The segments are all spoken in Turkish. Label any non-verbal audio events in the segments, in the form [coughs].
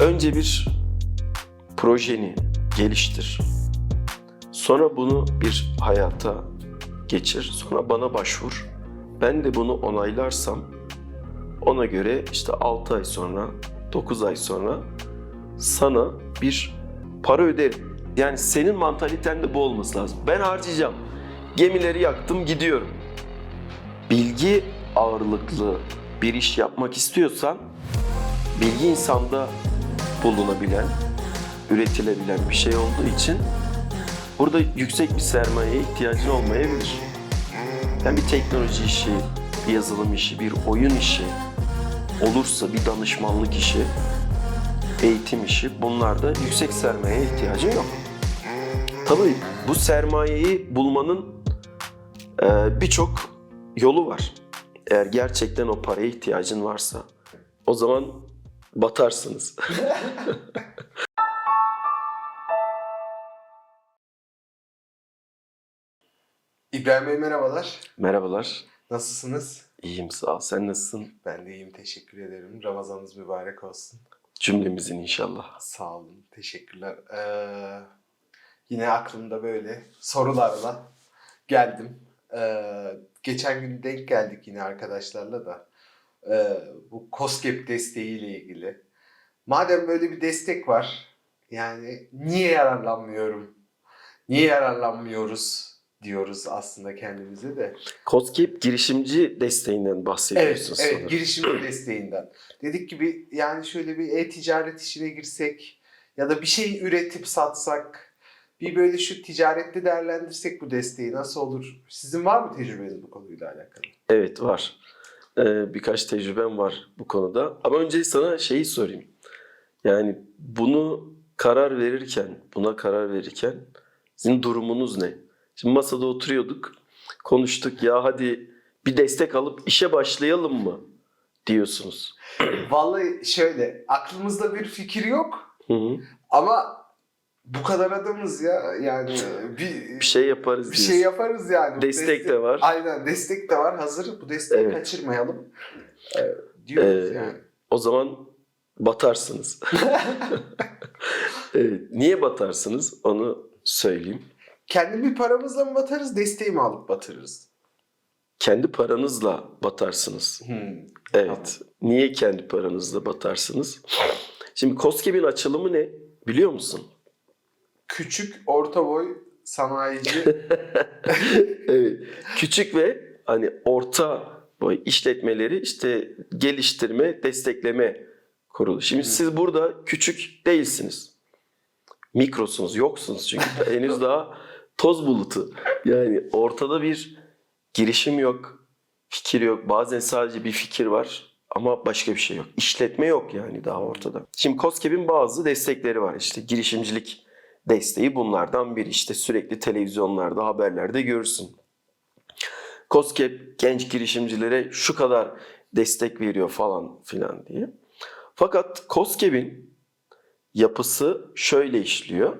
Önce bir projeni geliştir. Sonra bunu bir hayata geçir. Sonra bana başvur. Ben de bunu onaylarsam ona göre işte 6 ay sonra, 9 ay sonra sana bir para öderim. Yani senin mantaliten de bu olması lazım. Ben harcayacağım. Gemileri yaktım gidiyorum. Bilgi ağırlıklı bir iş yapmak istiyorsan bilgi insanda bulunabilen, üretilebilen bir şey olduğu için burada yüksek bir sermayeye ihtiyacın olmayabilir. Yani bir teknoloji işi, bir yazılım işi, bir oyun işi olursa bir danışmanlık işi, eğitim işi bunlarda yüksek sermayeye ihtiyacın yok. Tabii bu sermayeyi bulmanın e, birçok yolu var. Eğer gerçekten o paraya ihtiyacın varsa o zaman batarsınız. [laughs] İbrahim Bey merhabalar. Merhabalar. Nasılsınız? İyiyim sağ ol. Sen nasılsın? Ben de iyiyim teşekkür ederim. Ramazanınız mübarek olsun. Cümlemizin inşallah. Sağ olun. Teşekkürler. Ee, yine aklımda böyle sorularla geldim. Ee, geçen gün denk geldik yine arkadaşlarla da. Ee, bu COSGAP desteğiyle ilgili. Madem böyle bir destek var yani niye yararlanmıyorum? Niye yararlanmıyoruz diyoruz aslında kendimize de. COSGAP girişimci desteğinden Evet, bahsediyorsun sanırım. evet girişimci [clears throat] desteğinden. Dedik ki bir yani şöyle bir e-ticaret işine girsek ya da bir şey üretip satsak bir böyle şu ticarette değerlendirsek bu desteği nasıl olur? Sizin var mı tecrübeniz bu konuyla alakalı? Evet var. Ee, birkaç tecrübem var bu konuda. Ama önce sana şeyi sorayım. Yani bunu karar verirken, buna karar verirken sizin durumunuz ne? Şimdi masada oturuyorduk, konuştuk ya hadi bir destek alıp işe başlayalım mı diyorsunuz. Vallahi şöyle aklımızda bir fikir yok Hı hı. ama bu kadar adamız ya yani bir, Bir şey yaparız bir diyorsun. şey yaparız yani. Bu Destek de var. Aynen destek de var hazır bu desteği Evet. kaçırmayalım ee, diyoruz Ee, yani. O zaman batarsınız. [laughs] evet, niye batarsınız onu söyleyeyim. Kendi bir paramızla mı batarız, desteği mi alıp batırırız? Kendi paranızla batarsınız. Hmm. Evet. Niye kendi paranızla batarsınız? Şimdi COSGAP'in açılımı ne? Biliyor musun? Küçük, orta boy sanayici. [laughs] evet. Küçük ve hani orta boy işletmeleri işte geliştirme, destekleme kurulu. Şimdi siz burada küçük değilsiniz. Mikrosunuz, yoksunuz çünkü [laughs] henüz daha toz bulutu. Yani ortada bir girişim yok, fikir yok. Bazen sadece bir fikir var ama başka bir şey yok. İşletme yok yani daha ortada. Şimdi COSGAP'in bazı destekleri var. İşte girişimcilik desteği bunlardan biri. İşte sürekli televizyonlarda, haberlerde görürsün. COSGAP genç girişimcilere şu kadar destek veriyor falan filan diye. Fakat COSGAP'in yapısı şöyle işliyor.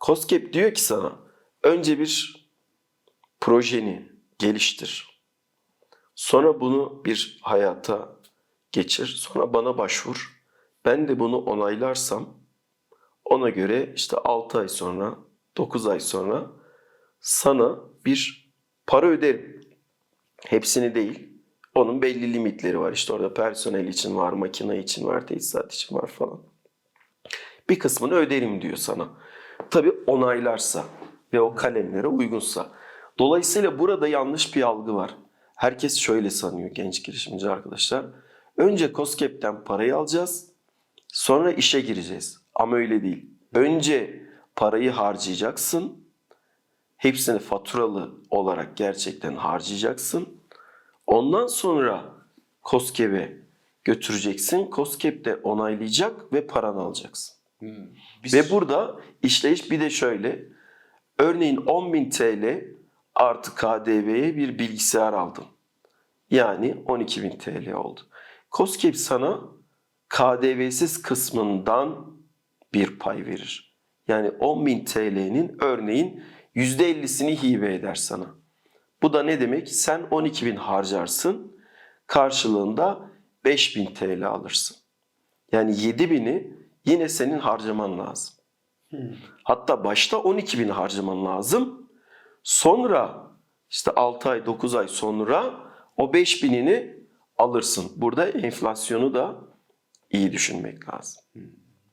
COSGAP diyor ki sana önce bir projeni geliştir. Sonra bunu bir hayata geçir. Sonra bana başvur. Ben de bunu onaylarsam ona göre işte 6 ay sonra, 9 ay sonra sana bir para öderim. Hepsini değil. Onun belli limitleri var. İşte orada personel için var, makine için var, tesisat için var falan. Bir kısmını öderim diyor sana. Tabii onaylarsa ve o kalemlere uygunsa. Dolayısıyla burada yanlış bir algı var. Herkes şöyle sanıyor genç girişimci arkadaşlar. Önce COSGAP'ten parayı alacağız. Sonra işe gireceğiz. Ama öyle değil. Önce parayı harcayacaksın. Hepsini faturalı olarak gerçekten harcayacaksın. Ondan sonra COSGAP'e götüreceksin. COSGAP de onaylayacak ve paranı alacaksın. Hmm. Biz- Ve burada işleyiş bir de şöyle. Örneğin 10.000 TL artı KDV'ye bir bilgisayar aldın. Yani 12.000 TL oldu. COSGAP sana KDV'siz kısmından bir pay verir. Yani 10.000 TL'nin örneğin %50'sini hibe eder sana. Bu da ne demek? Sen 12.000 harcarsın, karşılığında 5.000 TL alırsın. Yani 7.000'i yine senin harcaman lazım. Hatta başta 12 bin harcaman lazım. Sonra işte 6 ay 9 ay sonra o 5 binini alırsın. Burada enflasyonu da iyi düşünmek lazım.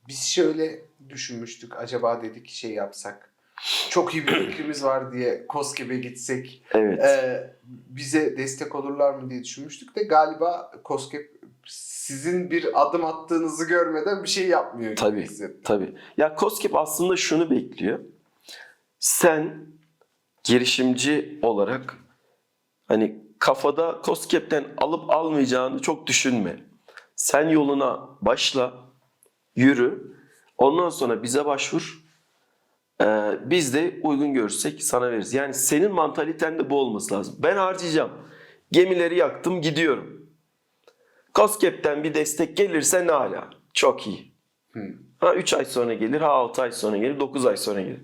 Biz şöyle düşünmüştük. Acaba dedik şey yapsak. Çok iyi bir [clears throat] fikrimiz var diye KOSGEB'e gitsek. Evet. e, bize destek olurlar mı diye düşünmüştük de galiba KOSGEB sizin bir adım attığınızı görmeden bir şey yapmıyor gibi Tabii. hissettim. Tabii. Ya COSGAP aslında şunu bekliyor. Sen girişimci olarak hani kafada COSGAP'ten alıp almayacağını çok düşünme. Sen yoluna başla, yürü. Ondan sonra bize başvur. Ee, biz de uygun görürsek sana veririz. Yani senin mantaliten de bu olması lazım. Ben harcayacağım. Gemileri yaktım gidiyorum. COSGAP'ten bir destek gelirse ne ala. Çok iyi. Ha 3 ay sonra gelir, ha 6 ay sonra gelir, 9 ay sonra gelir.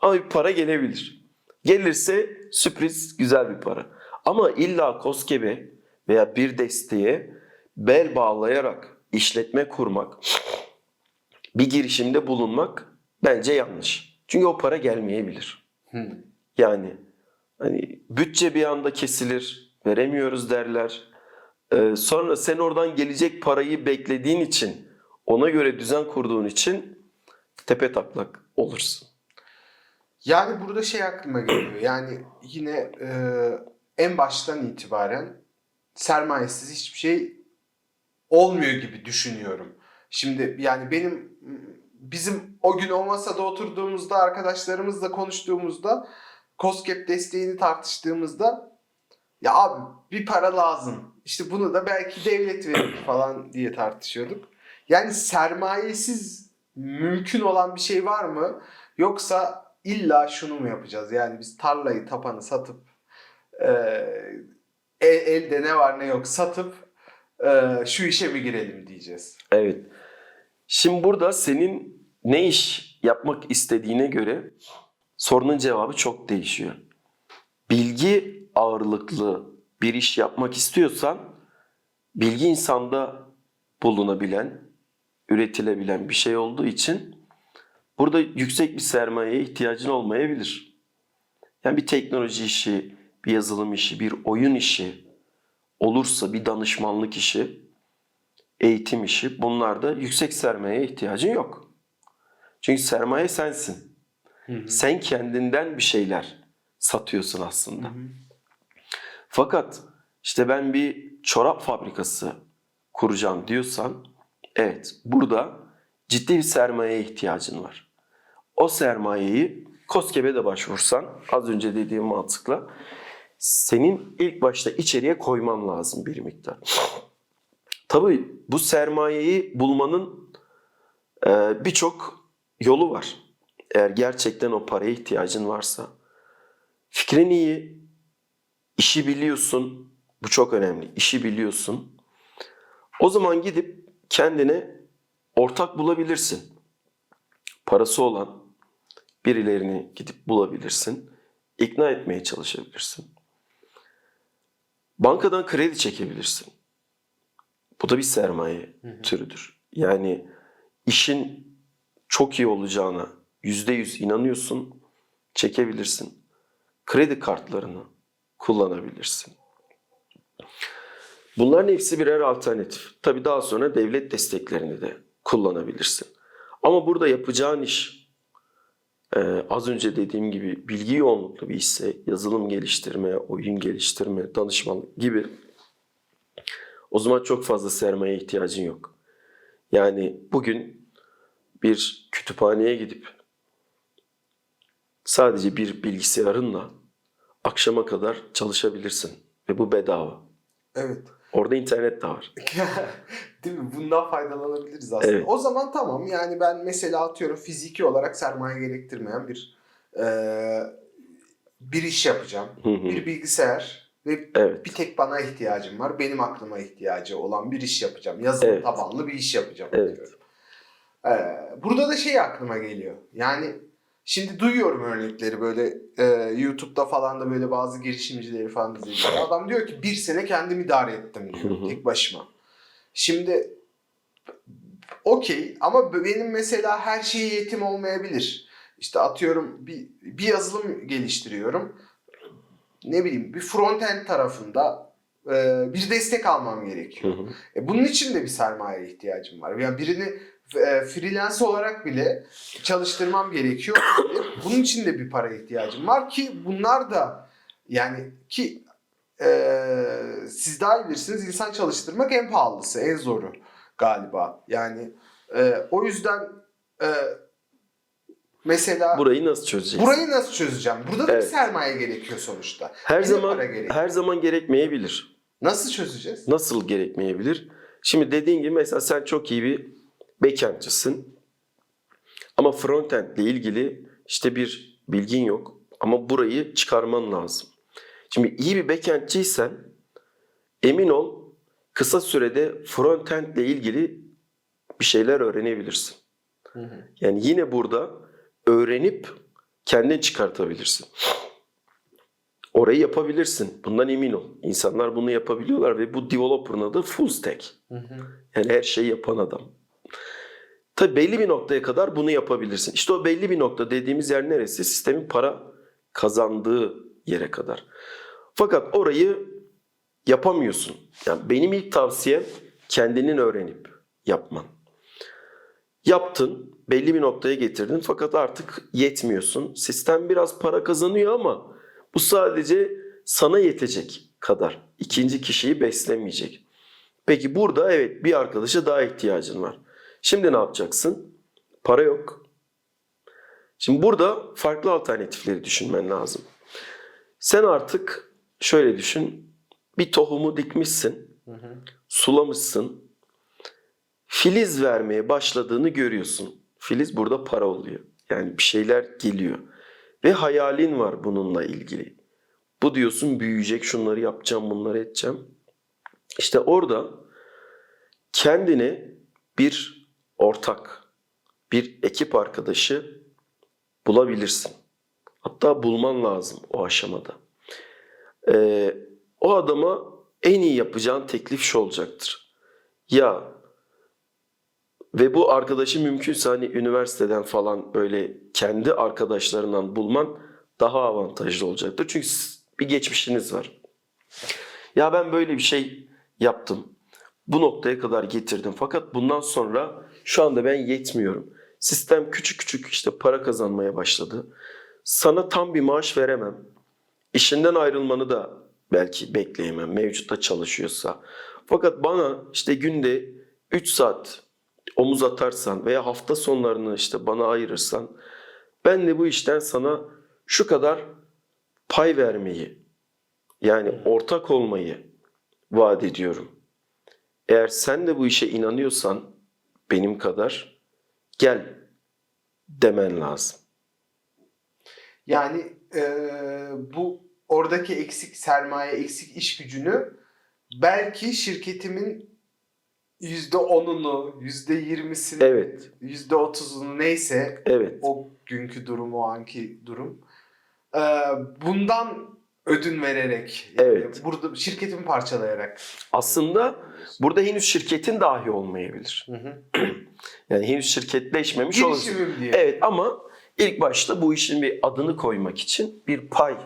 Ama bir para gelebilir. Gelirse sürpriz güzel bir para. Ama illa KOSGEB'e veya bir desteğe bel bağlayarak işletme kurmak, bir girişimde bulunmak bence yanlış. Çünkü o para gelmeyebilir. Yani hani bütçe bir anda kesilir, veremiyoruz derler. Ee, sonra sen oradan gelecek parayı beklediğin için, ona göre düzen kurduğun için tepe taklak olursun. Yani burada şey aklıma geliyor. Yani yine e, en baştan itibaren sermayesiz hiçbir şey olmuyor gibi düşünüyorum. Şimdi yani benim bizim o gün o masada oturduğumuzda arkadaşlarımızla konuştuğumuzda COSGAP desteğini tartıştığımızda ya abi bir para lazım. İşte bunu da belki devlet verir [clears throat] falan diye tartışıyorduk. Yani sermayesiz mümkün olan bir şey var mı? Yoksa illa şunu mu yapacağız? Yani biz tarlayı tapanı satıp e, el- elde ne var ne yok satıp e, şu işe mi girelim diyeceğiz. Evet. Şimdi burada senin ne iş yapmak istediğine göre sorunun cevabı çok değişiyor. Bilgi ağırlıklı bir iş yapmak istiyorsan bilgi insanda bulunabilen, üretilebilen bir şey olduğu için burada yüksek bir sermayeye ihtiyacın olmayabilir. Yani bir teknoloji işi, bir yazılım işi, bir oyun işi olursa bir danışmanlık işi eğitim işi bunlarda yüksek sermayeye ihtiyacın yok. Çünkü sermaye sensin. Sen kendinden bir şeyler satıyorsun aslında. Fakat işte ben bir çorap fabrikası kuracağım diyorsan evet burada ciddi bir sermayeye ihtiyacın var. O sermayeyi KOSGEB'e de başvursan az önce dediğim mantıkla senin ilk başta içeriye koyman lazım bir miktar. Tabii bu sermayeyi bulmanın e, birçok yolu var. Eğer gerçekten o paraya ihtiyacın varsa. Fikrin iyi, işi biliyorsun. Bu çok önemli. İşi biliyorsun. O zaman gidip kendine ortak bulabilirsin. Parası olan birilerini gidip bulabilirsin. İkna etmeye çalışabilirsin. Bankadan kredi çekebilirsin. Bu da bir sermaye türüdür. Yani işin çok iyi olacağına yüzde yüz inanıyorsun, çekebilirsin. Kredi kartlarını kullanabilirsin. Bunların hepsi birer alternatif. Tabii daha sonra devlet desteklerini de kullanabilirsin. Ama burada yapacağın iş e, az önce dediğim gibi bilgi yoğunluklu bir işse yazılım geliştirme, oyun geliştirme, danışmanlık gibi o zaman çok fazla sermaye ihtiyacın yok. Yani bugün bir kütüphaneye gidip sadece bir bilgisayarınla akşama kadar çalışabilirsin ve bu bedava. Evet. Orada internet de var. [laughs] Değil mi? Bundan faydalanabiliriz aslında. Evet. O zaman tamam. Yani ben mesela atıyorum fiziki olarak sermaye gerektirmeyen bir e, bir iş yapacağım. Hı hı. Bir bilgisayar ve Evet. bir tek bana ihtiyacım var. Benim aklıma ihtiyacı olan bir iş yapacağım. Yazılım Evet. tabanlı bir iş yapacağım. Evet. diyorum. Ee, burada da şey aklıma geliyor. Yani şimdi duyuyorum örnekleri böyle e, YouTube'da falan da böyle bazı girişimcileri falan izlediğimde. Adam diyor ki bir sene kendim idare ettim diyor tek başıma. Şimdi okey ama benim mesela her şeye yetim olmayabilir. İşte atıyorum bir, bir yazılım geliştiriyorum. Ne bileyim bir frontend tarafında e, bir destek almam gerekiyor. E, bunun için de bir sermaye ihtiyacım var. Yani birini e, freelance olarak bile çalıştırmam gerekiyor. [coughs] bunun için de bir para ihtiyacım var ki bunlar da yani ki e, siz daha iyi bilirsiniz insan çalıştırmak en pahalısı, en zoru galiba. Yani e, o yüzden e, mesela Burayı nasıl çözeceksin? burayı nasıl çözeceğim? Burada da Evet. bir sermaye gerekiyor sonuçta. her Yine zaman her zaman gerekmeyebilir. Nasıl çözeceğiz? Nasıl gerekmeyebilir? Şimdi dediğin gibi mesela sen çok iyi bir backendçisin. Ama frontend ile ilgili işte bir bilgin yok. Ama burayı çıkarman lazım. Şimdi iyi bir backendçiysen emin ol kısa sürede frontend ile ilgili bir şeyler öğrenebilirsin. Yani yine burada öğrenip kendin çıkartabilirsin. Orayı yapabilirsin. Bundan emin ol. İnsanlar bunu yapabiliyorlar ve bu developer'ın adı full stack. Yani her şeyi yapan adam. Tabi belli bir noktaya kadar bunu yapabilirsin. İşte o belli bir nokta dediğimiz yer neresi? Sistemin para kazandığı yere kadar. Fakat orayı yapamıyorsun. Yani benim ilk tavsiyem kendinin öğrenip yapman. Yaptın, belli bir noktaya getirdin fakat artık yetmiyorsun. Sistem biraz para kazanıyor ama bu sadece sana yetecek kadar. İkinci kişiyi beslemeyecek. Peki burada evet bir arkadaşa daha ihtiyacın var. Şimdi ne yapacaksın? Para yok. Şimdi burada farklı alternatifleri düşünmen lazım. Sen artık şöyle düşün. Bir tohumu dikmişsin, sulamışsın. Filiz vermeye başladığını görüyorsun. Filiz burada para oluyor. Yani bir şeyler geliyor. Ve hayalin var bununla ilgili. Bu diyorsun büyüyecek, şunları yapacağım, bunları edeceğim. İşte orada kendine bir ortak, bir ekip arkadaşı bulabilirsin. Hatta bulman lazım o aşamada. Ee, o adama en iyi yapacağın teklif şu olacaktır. Ya ve bu arkadaşı mümkünse hani üniversiteden falan böyle kendi arkadaşlarından bulman daha avantajlı olacaktır. Çünkü bir geçmişiniz var. Ya ben böyle bir şey yaptım. Bu noktaya kadar getirdim. Fakat bundan sonra şu anda ben yetmiyorum. Sistem küçük küçük işte para kazanmaya başladı. Sana tam bir maaş veremem. İşinden ayrılmanı da belki bekleyemem mevcutta çalışıyorsa. Fakat bana işte günde 3 saat omuz atarsan veya hafta sonlarını işte bana ayırırsan ben de bu işten sana şu kadar pay vermeyi yani ortak olmayı vaat ediyorum. Eğer sen de bu işe inanıyorsan benim kadar gel demen lazım. Yani eee, bu oradaki eksik sermaye, eksik iş gücünü belki şirketimin yüzde onunu, yüzde yirmisini, Evet, yüzde otuzunu neyse evet. o günkü durum, o anki durum. eee, bundan ödün vererek, Evet. burada şirketimi parçalayarak. Aslında burada henüz şirketin dahi olmayabilir. Hı hı. [clears throat] Yani henüz şirketleşmemiş olabilir. Diye. Evet ama ilk başta bu işin bir adını koymak için bir pay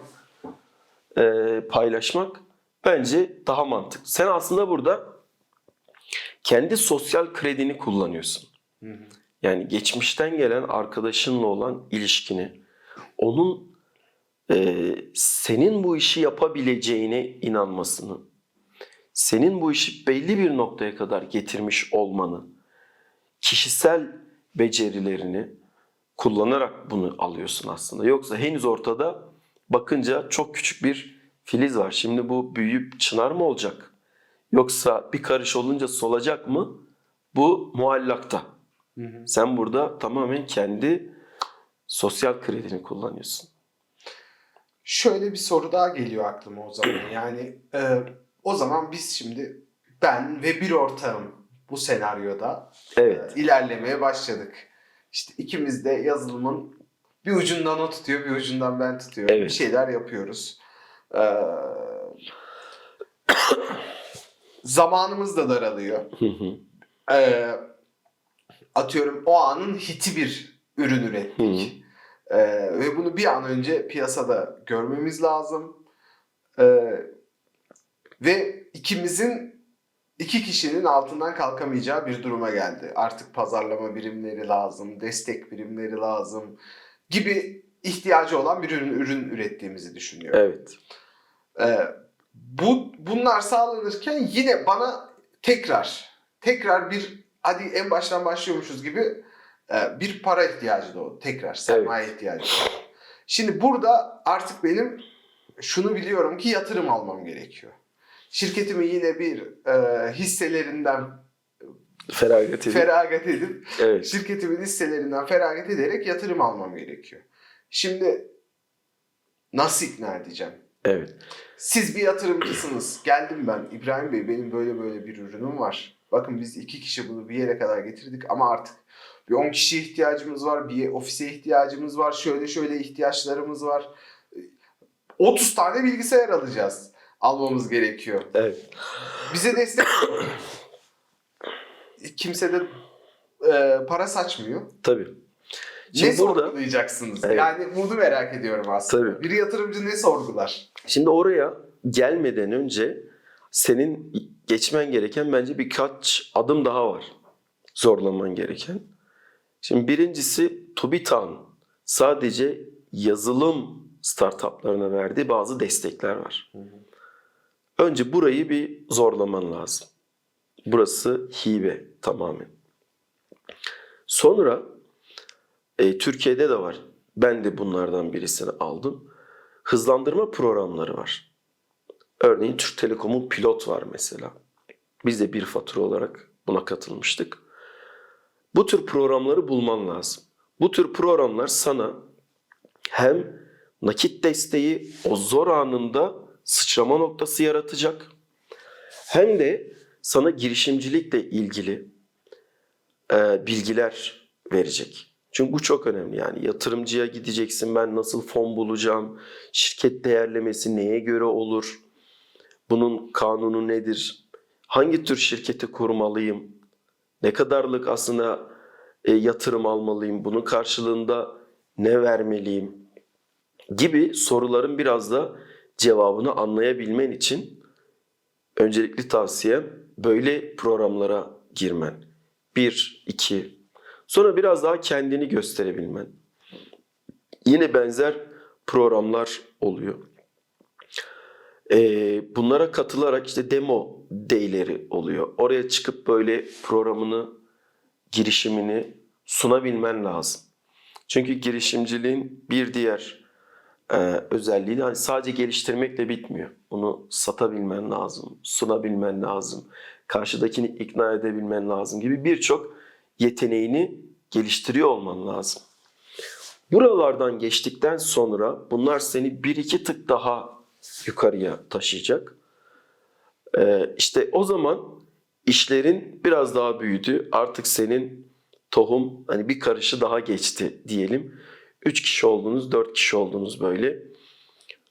e, paylaşmak bence daha mantıklı. Sen aslında burada kendi sosyal kredini kullanıyorsun. Hı hı. Yani geçmişten gelen arkadaşınla olan ilişkini, onun e, senin bu işi yapabileceğine inanmasını, senin bu işi belli bir noktaya kadar getirmiş olmanı, kişisel becerilerini kullanarak bunu alıyorsun aslında. Yoksa henüz ortada bakınca çok küçük bir filiz var. Şimdi bu büyüyüp çınar mı olacak? Yoksa bir karış olunca solacak mı? Bu muallakta. Hı hı. Sen burada tamamen kendi sosyal kredini kullanıyorsun. Şöyle bir soru daha geliyor aklıma o zaman. [clears throat] Yani e, o zaman biz şimdi ben ve bir ortağım bu senaryoda Evet. e, ilerlemeye başladık. İşte ikimiz de yazılımın bir ucundan o tutuyor, bir ucundan ben tutuyorum. Evet. Bir şeyler yapıyoruz. E, [coughs] zamanımız da daralıyor. Hı hı. E, atıyorum o anın hiti bir ürün ürettik. Ee, ve bunu bir an önce piyasada görmemiz lazım. Ee, ve ikimizin iki kişinin altından kalkamayacağı bir duruma geldi. Artık pazarlama birimleri lazım, destek birimleri lazım gibi ihtiyacı olan bir ürün, ürün ürettiğimizi düşünüyorum. Evet. Ee, bu bunlar sağlanırken yine bana tekrar tekrar bir hadi en baştan başlıyormuşuz gibi bir para ihtiyacı doğdu. Tekrar sermaye ihtiyacı. doğdu. Şimdi burada artık benim şunu biliyorum ki yatırım almam gerekiyor. Şirketimi yine bir e, hisselerinden Feragat edin. feragat edip evet. şirketimin hisselerinden feragat ederek yatırım almam gerekiyor. Şimdi nasıl ikna edeceğim? Evet. Siz bir yatırımcısınız. Geldim ben. İbrahim Bey benim böyle böyle bir ürünüm var. Bakın biz iki kişi bunu bir yere kadar getirdik ama artık bir 10 kişiye ihtiyacımız var. Bir ofise ihtiyacımız var. Şöyle şöyle ihtiyaçlarımız var. 30 tane bilgisayar alacağız. Almamız gerekiyor. Evet. Bize destek Kimse de e, para saçmıyor. Tabii. ne Şimdi burada sorgulayacaksınız? Evet. Yani bunu merak ediyorum aslında. Tabii. Bir yatırımcı ne sorgular? Şimdi oraya gelmeden önce senin geçmen gereken bence birkaç adım daha var. Zorlaman gereken. Şimdi birincisi TÜBİTAK'ın sadece yazılım startuplarına verdiği bazı destekler var. Önce burayı bir zorlaman lazım. Burası hibe tamamen. Sonra e, Türkiye'de de var. Ben de bunlardan birisini aldım. Hızlandırma programları var. Örneğin Türk Telekom'un pilot var mesela. Biz de bir fatura olarak buna katılmıştık. Bu tür programları bulman lazım. Bu tür programlar sana hem nakit desteği o zor anında sıçrama noktası yaratacak hem de sana girişimcilikle ilgili e, bilgiler verecek. Çünkü bu çok önemli yani yatırımcıya gideceksin ben nasıl fon bulacağım, şirket değerlemesi neye göre olur, bunun kanunu nedir, hangi tür şirketi kurmalıyım, ne kadarlık aslında e, yatırım almalıyım, bunun karşılığında ne vermeliyim gibi soruların biraz da cevabını anlayabilmen için öncelikli tavsiyem böyle programlara girmen. Bir, iki. Sonra biraz daha kendini gösterebilmen. Yine benzer programlar oluyor. Ee, bunlara katılarak işte demo day'leri oluyor. Oraya çıkıp böyle programını, girişimini sunabilmen lazım. Çünkü girişimciliğin bir diğer e, özelliği de hani sadece geliştirmekle bitmiyor. Bunu satabilmen lazım, sunabilmen lazım, karşıdakini ikna edebilmen lazım gibi birçok yeteneğini geliştiriyor olman lazım. Buralardan geçtikten sonra bunlar seni bir iki tık daha yukarıya taşıyacak. Ee, işte o zaman işlerin biraz daha büyüdü. Artık senin tohum hani bir karışı daha geçti diyelim. Üç kişi oldunuz, dört kişi oldunuz böyle.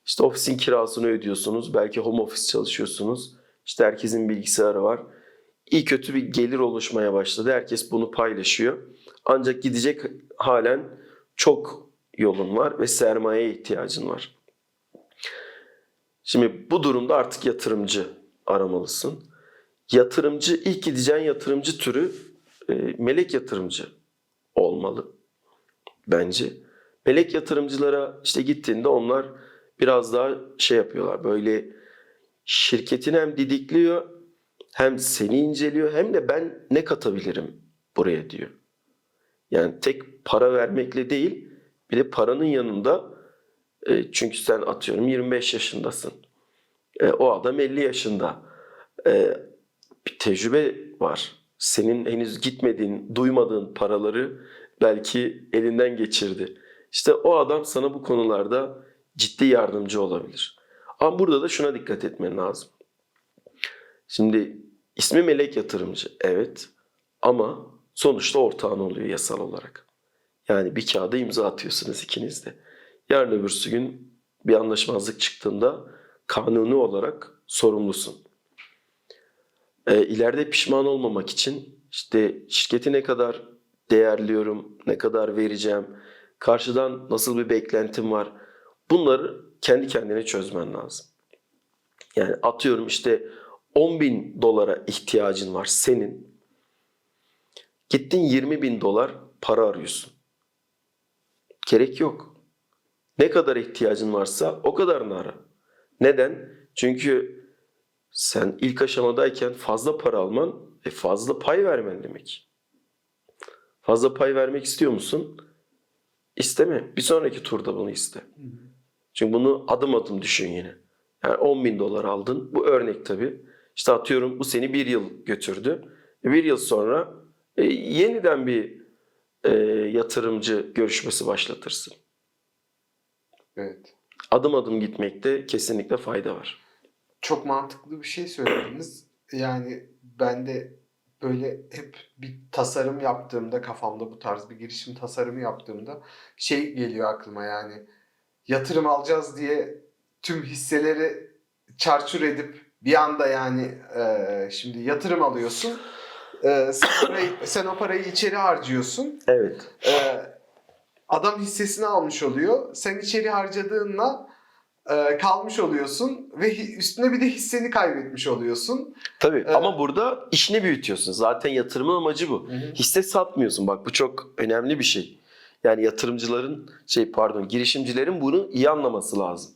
İşte ofisin kirasını ödüyorsunuz. Belki home office çalışıyorsunuz. İşte herkesin bilgisayarı var. İyi kötü bir gelir oluşmaya başladı. Herkes bunu paylaşıyor. Ancak gidecek halen çok yolun var ve sermayeye ihtiyacın var. Şimdi bu durumda artık yatırımcı aramalısın. Yatırımcı, ilk gideceğin yatırımcı türü e, melek yatırımcı olmalı bence. Melek yatırımcılara işte gittiğinde onlar biraz daha şey yapıyorlar. Böyle şirketini hem didikliyor hem seni inceliyor hem de ben ne katabilirim buraya diyor. Yani tek para vermekle değil bir de paranın yanında e, çünkü sen atıyorum 25 yaşındasın. E, o adam 50 yaşında. E, bir tecrübe var. Senin henüz gitmediğin, duymadığın paraları belki elinden geçirdi. İşte o adam sana bu konularda ciddi yardımcı olabilir. Ama burada da şuna dikkat etmen lazım. Şimdi ismi melek yatırımcı evet ama sonuçta ortağın oluyor yasal olarak. Yani bir kağıda imza atıyorsunuz ikiniz de. Yarın öbürsü gün bir anlaşmazlık çıktığında kanuni olarak sorumlusun. E, ileride pişman olmamak için işte şirketi ne kadar değerliyorum, ne kadar vereceğim, karşıdan nasıl bir beklentim var. Bunları kendi kendine çözmen lazım. Yani atıyorum işte 10 bin dolara ihtiyacın var senin. Gittin 20 bin dolar para arıyorsun. Gerek yok. Ne kadar ihtiyacın varsa o kadarını ara. Neden? Çünkü sen ilk aşamadayken fazla para alman e fazla pay vermen demek. Fazla pay vermek istiyor musun? İsteme. Bir sonraki turda bunu iste. Çünkü bunu adım adım düşün yine. Yani 10 bin dolar aldın. Bu örnek tabii. İşte atıyorum bu seni bir yıl götürdü. E, Bir yıl sonra e, yeniden bir e, yatırımcı görüşmesi başlatırsın. Evet. Adım adım gitmekte kesinlikle fayda var. Çok mantıklı bir şey söylediniz. Yani ben de böyle hep bir tasarım yaptığımda kafamda bu tarz bir girişim tasarımı yaptığımda şey geliyor aklıma yani yatırım alacağız diye tüm hisseleri çarçur edip bir anda yani e, şimdi yatırım alıyorsun. E, sen, parayı- sen o parayı içeri harcıyorsun. Evet. Ee, adam hissesini almış oluyor. Sen içeri harcadığınla e, kalmış oluyorsun ve üstüne bir de hisseni kaybetmiş oluyorsun. Tabii Evet. ama burada işini büyütüyorsun. Zaten yatırımın amacı bu. Hisse satmıyorsun. Bak bu çok önemli bir şey. Yani yatırımcıların şey pardon girişimcilerin bunu iyi anlaması lazım.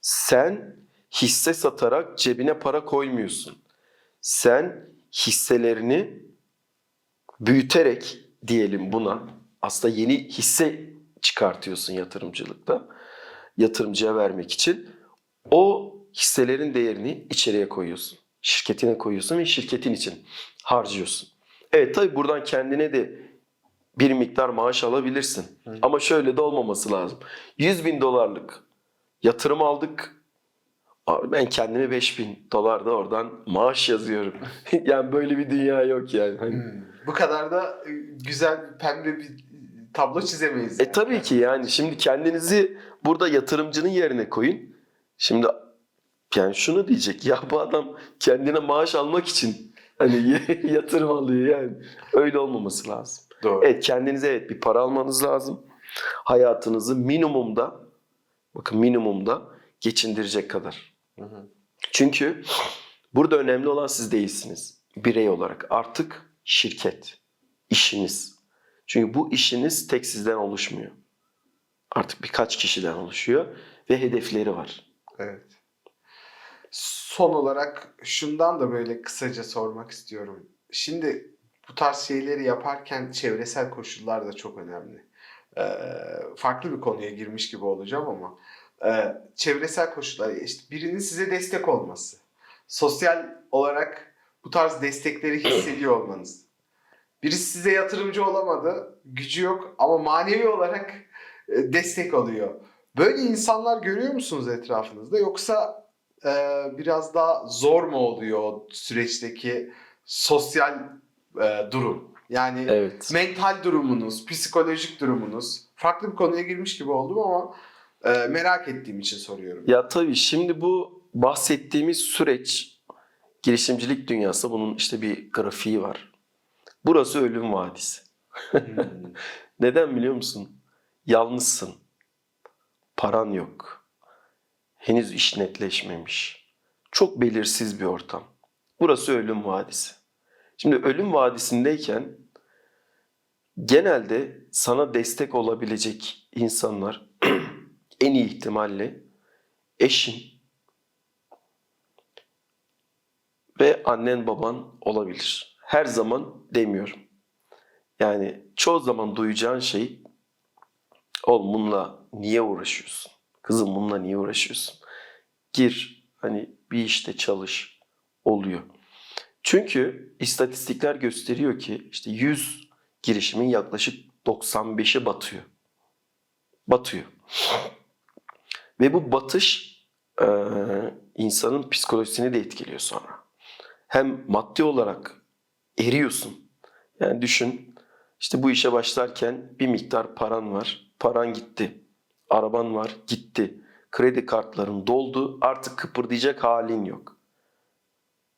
Sen hisse satarak cebine para koymuyorsun. Sen hisselerini büyüterek diyelim buna aslında yeni hisse çıkartıyorsun yatırımcılıkta. Yatırımcıya vermek için o hisselerin değerini içeriye koyuyorsun. Şirketine koyuyorsun ve şirketin için harcıyorsun. Evet tabii buradan kendine de bir miktar maaş alabilirsin. Ama şöyle de olmaması lazım. 100 bin dolarlık yatırım aldık. Abi ben kendime 5 bin dolar da oradan maaş yazıyorum. [laughs] yani böyle bir dünya yok yani. Hani- Bu kadar da e, güzel pembe bir tablo çizemeyiz. E yani. tabii ki yani şimdi kendinizi burada yatırımcının yerine koyun. Şimdi yani şunu diyecek ya bu adam kendine maaş almak için hani [laughs] yatırım alıyor yani. Öyle olmaması lazım. Doğru. Evet kendinize evet bir para almanız lazım. Hayatınızı minimumda bakın minimumda geçindirecek kadar. Hı hı. Çünkü burada önemli olan siz değilsiniz. Birey olarak artık şirket, işiniz. Çünkü bu işiniz tek sizden oluşmuyor. Artık birkaç kişiden oluşuyor ve hedefleri var. Evet. Son olarak şundan da böyle kısaca sormak istiyorum. Şimdi bu tarz şeyleri yaparken çevresel koşullar da çok önemli. Ee, farklı bir konuya girmiş gibi olacağım ama e, çevresel koşullar işte birinin size destek olması, sosyal olarak bu tarz destekleri hissediyor olmanız. Birisi size yatırımcı olamadı, gücü yok ama manevi olarak e, destek oluyor. Böyle insanlar görüyor musunuz etrafınızda yoksa e, biraz daha zor mu oluyor o süreçteki sosyal e, durum? Yani Evet. mental durumunuz, psikolojik durumunuz. Farklı bir konuya girmiş gibi oldum ama e, merak ettiğim için soruyorum. Ya tabii şimdi bu bahsettiğimiz süreç girişimcilik dünyası bunun işte bir grafiği var. Burası ölüm vadisi. Hmm. [laughs] Neden biliyor musun? Yalnızsın. Paran yok. Henüz iş netleşmemiş. Çok belirsiz bir ortam. Burası ölüm vadisi. Şimdi ölüm vadisindeyken genelde sana destek olabilecek insanlar [clears throat] en iyi ihtimalle eşin ve annen baban olabilir. Her zaman demiyorum. Yani çoğu zaman duyacağın şey oğlum bununla niye uğraşıyorsun? Kızım bununla niye uğraşıyorsun? Gir hani bir işte çalış oluyor. Çünkü istatistikler gösteriyor ki işte 100 girişimin yaklaşık 95'i batıyor. Batıyor. [laughs] Ve bu batış e, insanın psikolojisini de etkiliyor sonra. Hem maddi olarak eriyorsun. Yani düşün işte bu işe başlarken bir miktar paran var. Paran gitti. Araban var gitti. Kredi kartların doldu. Artık kıpırdayacak halin yok.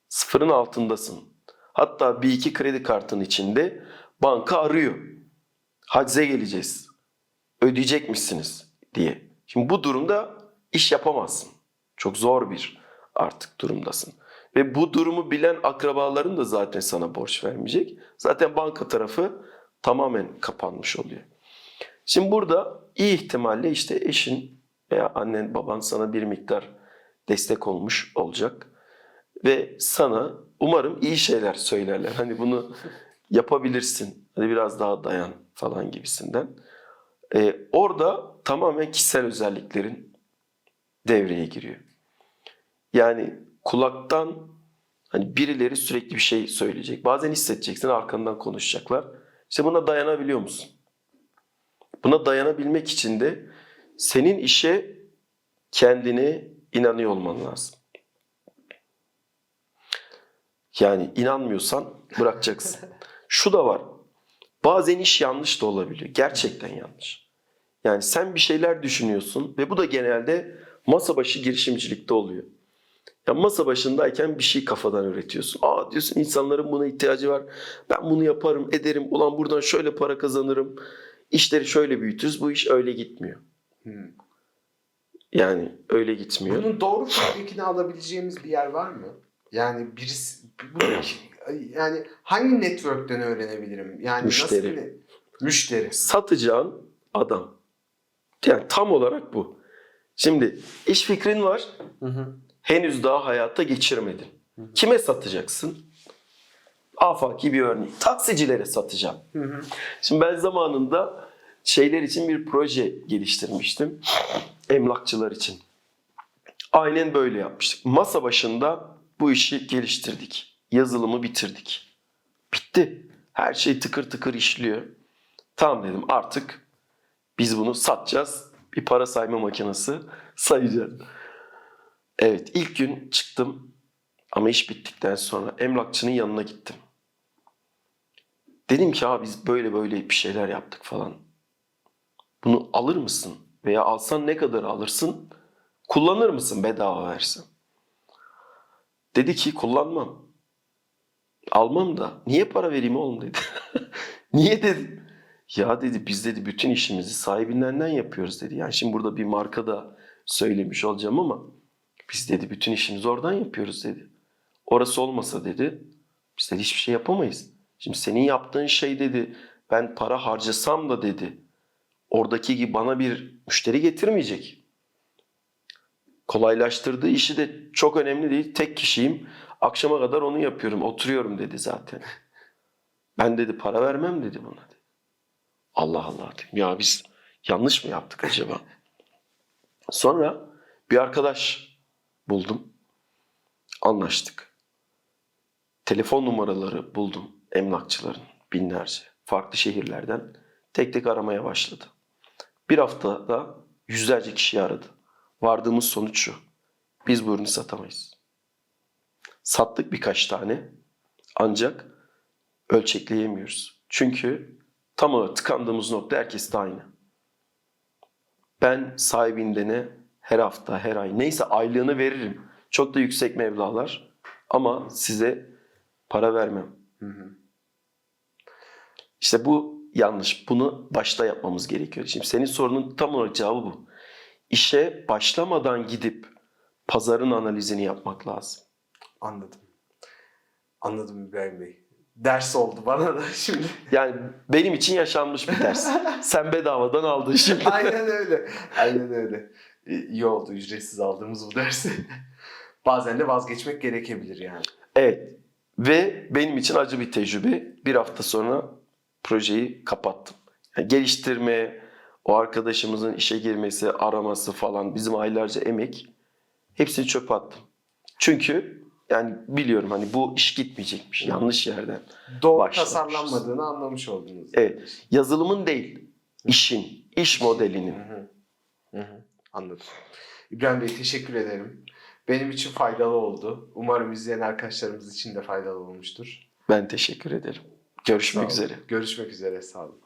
Sıfırın altındasın. Hatta bir iki kredi kartın içinde banka arıyor. Hacze geleceğiz. Ödeyecek misiniz diye. Şimdi bu durumda iş yapamazsın. Çok zor bir artık durumdasın. Ve bu durumu bilen akrabaların da zaten sana borç vermeyecek. Zaten banka tarafı tamamen kapanmış oluyor. Şimdi burada iyi ihtimalle işte eşin veya annen baban sana bir miktar destek olmuş olacak. Ve sana umarım iyi şeyler söylerler. Hani bunu yapabilirsin. Hadi biraz daha dayan falan gibisinden. Ee, orada tamamen kişisel özelliklerin devreye giriyor. Yani kulaktan hani birileri sürekli bir şey söyleyecek. Bazen hissedeceksin arkandan konuşacaklar. İşte buna dayanabiliyor musun? Buna dayanabilmek için de senin işe kendine inanıyor olman lazım. Yani inanmıyorsan bırakacaksın. [laughs] Şu da var. Bazen iş yanlış da olabiliyor. Gerçekten yanlış. Yani sen bir şeyler düşünüyorsun ve bu da genelde masa başı girişimcilikte oluyor. Ya masa başındayken bir şey kafadan üretiyorsun. Aa diyorsun insanların buna ihtiyacı var. Ben bunu yaparım, ederim. Ulan buradan şöyle para kazanırım. İşleri şöyle büyütürüz. Bu iş öyle gitmiyor. Hmm. Yani öyle gitmiyor. Bunun doğru feedback'ini alabileceğimiz bir yer var mı? Yani birisi bu, [clears throat] yani hangi network'ten öğrenebilirim? Yani Müşteri. nasıl bir müşteri? Satacağın adam. Yani tam olarak bu. Şimdi iş fikrin var. Hı hı. Henüz daha hayata geçirmedin. Kime satacaksın? Afaki bir örnek. Taksicilere satacağım. Hı hı. Şimdi ben zamanında şeyler için bir proje geliştirmiştim. Emlakçılar için. Aynen böyle yapmıştık. Masa başında bu işi geliştirdik. Yazılımı bitirdik. Bitti. Her şey tıkır tıkır işliyor. Tamam dedim artık biz bunu satacağız. Bir para sayma makinesi sayacağız. Evet ilk gün çıktım ama iş bittikten sonra emlakçının yanına gittim. Dedim ki abi biz böyle böyle bir şeyler yaptık falan. Bunu alır mısın? Veya alsan ne kadar alırsın? Kullanır mısın bedava versen? Dedi ki kullanmam. Almam da. Niye para vereyim oğlum [laughs] dedi. Niye dedim. Ya dedi biz dedi bütün işimizi sahibinden yapıyoruz dedi. Yani şimdi burada bir marka da söylemiş olacağım ama biz dedi bütün işimizi oradan yapıyoruz dedi. Orası olmasa dedi biz dedi hiçbir şey yapamayız. Şimdi senin yaptığın şey dedi ben para harcasam da dedi oradaki gibi bana bir müşteri getirmeyecek. Kolaylaştırdığı işi de çok önemli değil. Tek kişiyim. Akşama kadar onu yapıyorum. Oturuyorum dedi zaten. Ben dedi para vermem dedi buna dedi. Allah Allah dedim. Ya biz yanlış mı yaptık acaba? [laughs] Sonra bir arkadaş buldum. Anlaştık. Telefon numaraları buldum emlakçıların binlerce farklı şehirlerden tek tek aramaya başladı. Bir haftada yüzlerce kişi aradı. Vardığımız sonuç şu. Biz bu ürünü satamayız. Sattık birkaç tane ancak ölçekleyemiyoruz. Çünkü tam olarak tıkandığımız nokta herkes de aynı. Ben sahibindene her hafta, her ay neyse aylığını veririm. Çok da yüksek mevlalar ama size para vermem. Hı hı. İşte bu yanlış. Bunu başta yapmamız gerekiyor. Şimdi senin sorunun tam olarak cevabı bu. İşe başlamadan gidip pazarın analizini yapmak lazım. Anladım. Anladım İbrahim Bey. Ders oldu bana da [laughs] şimdi. Yani benim için yaşanmış bir ders. [laughs] Sen bedavadan aldın şimdi. Aynen öyle. Aynen öyle. İyi iyi oldu ücretsiz aldığımız bu dersi. [laughs] Bazen de vazgeçmek gerekebilir yani. Evet. Ve benim için acı bir tecrübe. Bir hafta sonra projeyi kapattım. Yani geliştirme, o arkadaşımızın işe girmesi, araması falan bizim aylarca emek hepsini çöpe attım. Çünkü yani biliyorum hani bu iş gitmeyecekmiş yanlış yerden. Doğru Başlamışız. tasarlanmadığını anlamış oldunuz. Evet. Yazılımın değil, işin, iş modelinin. Hı hı. Hı hı. Anladım. İbrahim Bey teşekkür ederim. Benim için faydalı oldu. Umarım izleyen arkadaşlarımız için de faydalı olmuştur. Ben teşekkür ederim. Görüşmek üzere. Görüşmek üzere. Sağ olun.